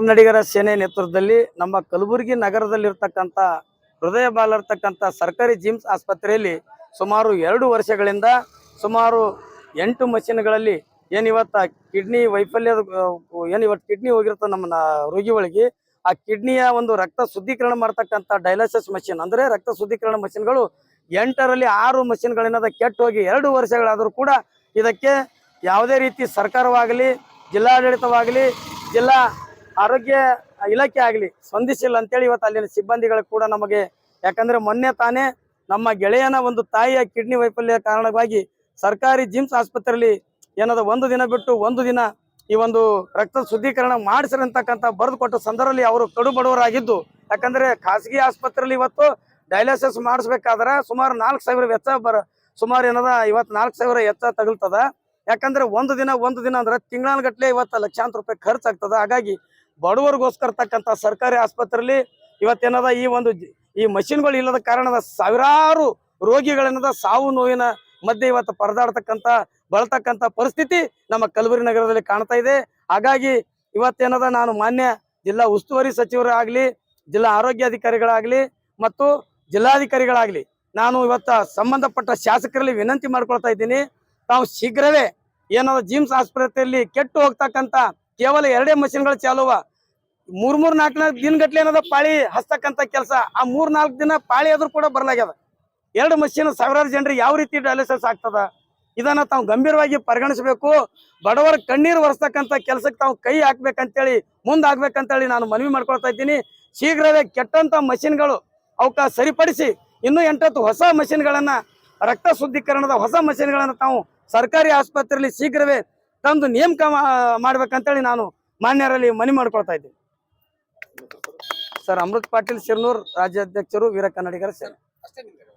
ಕನ್ನಡಿಗರ ಸೇನೆ ನೇತೃತ್ವದಲ್ಲಿ ನಮ್ಮ ಕಲಬುರಗಿ ನಗರದಲ್ಲಿರ್ತಕ್ಕಂಥ ಹೃದಯ ಬಾಲ ಇರ್ತಕ್ಕಂಥ ಸರ್ಕಾರಿ ಜಿಮ್ಸ್ ಆಸ್ಪತ್ರೆಯಲ್ಲಿ ಸುಮಾರು ಎರಡು ವರ್ಷಗಳಿಂದ ಸುಮಾರು ಎಂಟು ಮಷಿನ್ಗಳಲ್ಲಿ ಏನು ಇವತ್ತ ಕಿಡ್ನಿ ವೈಫಲ್ಯದ, ಏನು ಇವತ್ತು ಕಿಡ್ನಿ ಹೋಗಿರ್ತ ನಮ್ಮ ರೋಗಿಗಳಿಗೆ ಆ ಕಿಡ್ನಿಯ ಒಂದು ರಕ್ತ ಶುದ್ಧೀಕರಣ ಮಾಡ್ತಕ್ಕಂಥ ಡಯಾಲಿಸಿಸ್ ಮಷಿನ್. ಅಂದ್ರೆ ರಕ್ತ ಶುದ್ಧೀಕರಣ ಮಷಿನ್ಗಳು ಎಂಟರಲ್ಲಿ ಆರು ಮಷಿನ್ಗಳೇನದ ಕೆಟ್ಟು ಹೋಗಿ ಎರಡು ವರ್ಷಗಳಾದರೂ ಕೂಡ ಇದಕ್ಕೆ ಯಾವುದೇ ರೀತಿ ಸರ್ಕಾರವಾಗಲಿ, ಜಿಲ್ಲಾಡಳಿತವಾಗಲಿ, ಜಿಲ್ಲಾ ಆರೋಗ್ಯ ಇಲಾಖೆ ಆಗಲಿ ಸ್ಪಂದಿಸಿಲ್ಲ ಅಂತೇಳಿ ಇವತ್ತು ಅಲ್ಲಿನ ಸಿಬ್ಬಂದಿಗಳು ಕೂಡ ನಮಗೆ, ಯಾಕಂದ್ರೆ ಮೊನ್ನೆ ತಾನೇ ನಮ್ಮ ಗೆಳೆಯನ ಒಂದು ತಾಯಿಯ ಕಿಡ್ನಿ ವೈಫಲ್ಯ ಕಾರಣವಾಗಿ ಸರ್ಕಾರಿ ಜಿಮ್ಸ್ ಆಸ್ಪತ್ರೆಯಲ್ಲಿ ಏನದ, ಒಂದು ದಿನ ಬಿಟ್ಟು ಒಂದು ದಿನ ಈ ಒಂದು ರಕ್ತ ಶುದ್ಧೀಕರಣ ಮಾಡಿಸಿರಂತಕ್ಕಂಥ ಬರೆದು ಕೊಟ್ಟ ಸಂದರ್ಭದಲ್ಲಿ ಅವರು ಕಡು ಬಡವರಾಗಿದ್ದು. ಯಾಕಂದ್ರೆ ಖಾಸಗಿ ಆಸ್ಪತ್ರೆಯಲ್ಲಿ ಇವತ್ತು ಡಯಾಲಿಸಿಸ್ ಮಾಡಿಸ್ಬೇಕಾದ್ರೆ ಸುಮಾರು ನಾಲ್ಕು ಸಾವಿರ ವೆಚ್ಚ ಬರ, ಸುಮಾರು ಏನದ, ಇವತ್ತು ನಾಲ್ಕು ಸಾವಿರ ವೆಚ್ಚ ತಗಲ್ತದ. ಯಾಕಂದ್ರೆ ಒಂದು ದಿನ ಒಂದು ದಿನ ಅಂದ್ರೆ ತಿಂಗಳಗಟ್ಲೆ ಇವತ್ತು ಲಕ್ಷಾಂತರ ರೂಪಾಯಿ ಖರ್ಚಾಗ್ತದ. ಹಾಗಾಗಿ ಬಡವರಿಗೋಸ್ಕರ ತಕ್ಕಂಥ ಸರ್ಕಾರಿ ಆಸ್ಪತ್ರೆಯಲ್ಲಿ ಇವತ್ತೇನದ ಈ ಒಂದು ಈ ಮಷಿನ್ಗಳು ಇಲ್ಲದ ಕಾರಣದ ಸಾವಿರಾರು ರೋಗಿಗಳೇನದ ಸಾವು ನೋವಿನ ಮಧ್ಯೆ ಇವತ್ತು ಪರದಾಡ್ತಕ್ಕಂಥ ಬಳತಕ್ಕಂಥ ಪರಿಸ್ಥಿತಿ ನಮ್ಮ ಕಲಬುರಗಿ ನಗರದಲ್ಲಿ ಕಾಣ್ತಾ ಇದೆ. ಹಾಗಾಗಿ ಇವತ್ತೇನದ ನಾನು ಮಾನ್ಯ ಜಿಲ್ಲಾ ಉಸ್ತುವಾರಿ ಸಚಿವರಾಗ್ಲಿ, ಜಿಲ್ಲಾ ಆರೋಗ್ಯಾಧಿಕಾರಿಗಳಾಗಲಿ ಮತ್ತು ಜಿಲ್ಲಾಧಿಕಾರಿಗಳಾಗಲಿ ನಾನು ಇವತ್ತ ಸಂಬಂಧಪಟ್ಟ ಶಾಸಕರಲ್ಲಿ ವಿನಂತಿ ಮಾಡ್ಕೊಳ್ತಾ ಇದ್ದೀನಿ. ತಾವು ಶೀಘ್ರವೇ ಏನಾದ್ರು ಜಿಮ್ಸ್ ಆಸ್ಪತ್ರೆಯಲ್ಲಿ ಕೆಟ್ಟು ಹೋಗ್ತಕ್ಕಂಥ ಕೇವಲ ಎರಡೇ ಮಷಿನ್ಗಳು ಚಾಲುವ. ಮೂರ್ ಮೂರ್ ನಾಲ್ಕು ನಾಲ್ಕು ದಿನಗಟ್ಲೆ ಏನದ ಪಾಳಿ ಹಸ್ತಕ್ಕಂತ ಕೆಲಸ. ಆ ಮೂರ್ ನಾಲ್ಕು ದಿನ ಪಾಳಿ ಆದ್ರೂ ಕೂಡ ಬರ್ಲಾಗ್ಯದ. ಎರಡು ಮಷಿನ್ ಸಾವಿರಾರು ಜನರಿಗೆ ಯಾವ ರೀತಿ ಡಯಾಲಿಸಿಸ್ ಆಗ್ತದ? ಇದನ್ನ ತಾವು ಗಂಭೀರವಾಗಿ ಪರಿಗಣಿಸಬೇಕು. ಬಡವರ ಕಣ್ಣೀರು ಒರೆಸ್ತಕ್ಕಂಥ ಕೆಲಸಕ್ಕೆ ತಾವು ಕೈ ಹಾಕ್ಬೇಕಂತೇಳಿ ಮುಂದಾಗ್ಬೇಕಂತೇಳಿ ನಾನು ಮನವಿ ಮಾಡ್ಕೊಳ್ತಾ ಇದ್ದೀನಿ. ಶೀಘ್ರವೇ ಕೆಟ್ಟಂತ ಮಷಿನ್ಗಳು ಅವಕ್ಕ ಸರಿಪಡಿಸಿ, ಇನ್ನೂ ಎಂಟತ್ತು ಹೊಸ ಮಷಿನ್ಗಳನ್ನ ರಕ್ತ ಶುದ್ಧೀಕರಣದ ಹೊಸ ಮಷಿನ್ಗಳನ್ನ ತಾವು ಸರ್ಕಾರಿ ಆಸ್ಪತ್ರೆಯಲ್ಲಿ ಶೀಘ್ರವೇ ತಂದು ನೇಮಕ ಮಾಡ್ಬೇಕಂತೇಳಿ ನಾನು ಮಾನ್ಯರಲ್ಲಿ ಮನವಿ ಮಾಡ್ಕೊಳ್ತಾ ಇದ್ದೀನಿ. ಸರ್, ಅಮೃತ್ ಪಾಟೀಲ್ ಶಿರ್ನೂರ್ ರಾಜ್ಯಾಧ್ಯಕ್ಷರು, ವೀರ ಕನ್ನಡಿಗರ ನಿಮ್ಗೆ.